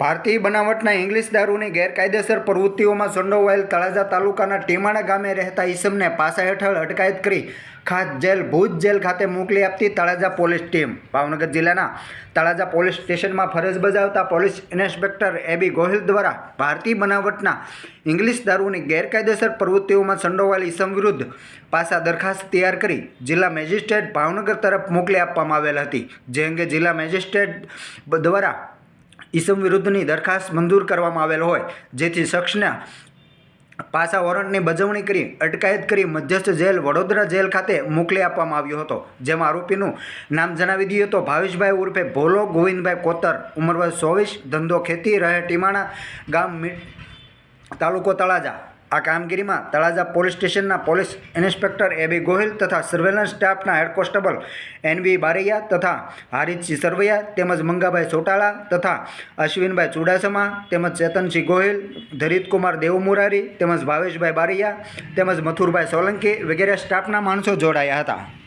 ભારતીય બનાવટના ઇંગ્લિશ દારૂની ગેરકાયદેસર પ્રવૃત્તિઓમાં સંડોવાયેલ તળાજા તાલુકાના ટીમાણા ગામે રહેતા ઈસમને પાસા હેઠળ અટકાયત કરી ખાસ જેલ, ભુજ જેલ ખાતે મોકલી આપતી તળાજા પોલીસ ટીમ. ભાવનગર જિલ્લાના તળાજા પોલીસ સ્ટેશનમાં ફરજ બજાવતા પોલીસ ઇન્સ્પેક્ટર એબી ગોહિલ દ્વારા ભારતીય બનાવટના ઇંગ્લિશ દારૂની ગેરકાયદેસર પ્રવૃત્તિઓમાં સંડોવાયેલ ઈસમ વિરુદ્ધ પાસા દરખાસ્ત તૈયાર કરી જિલ્લા મેજિસ્ટ્રેટ ભાવનગર તરફ મોકલી આપવામાં આવેલ હતી. જે અંગે જિલ્લા મેજિસ્ટ્રેટ દ્વારા ઈસમ વિરુદ્ધની દરખાસ્ત મંજૂર કરવામાં આવેલ હોય, જેથી શખ્સના પાસા વોરંટની બજવણી કરી, અટકાયત કરી મધ્યસ્થ જેલ વડોદરા જેલ ખાતે મોકલી આપવામાં આવ્યો હતો. જેમાં આરોપીનું નામ જણાવી દઈએ તો ભાવેશભાઈ ઉર્ફે ભોલો, ગોવિંદભાઈ કોતર, ઉંમર ચોવીસ, ધંધો ખેતી, રહે ટીમાણા ગામ તાલુકો તળાજા. આ કામગીરીમાં તળાજા પોલીસ સ્ટેશનના police inspector A B Gohil તથા સર્વેલન્સ સ્ટાફના હેડ કોન્સ્ટેબલ એનવી બારૈયા તથા હારિતસિંહ સરવૈયા તેમજ મંગાભાઈ ચોટાળા તથા અશ્વિનભાઈ ચુડાસમા તેમજ ચેતનસિંહ ગોહિલ, ધરિતકુમાર દેવમુરારી તેમજ ભાવેશભાઈ બારૈયા તેમજ મથુરભાઈ સોલંકી વગેરે સ્ટાફના માણસો જોડાયા હતા.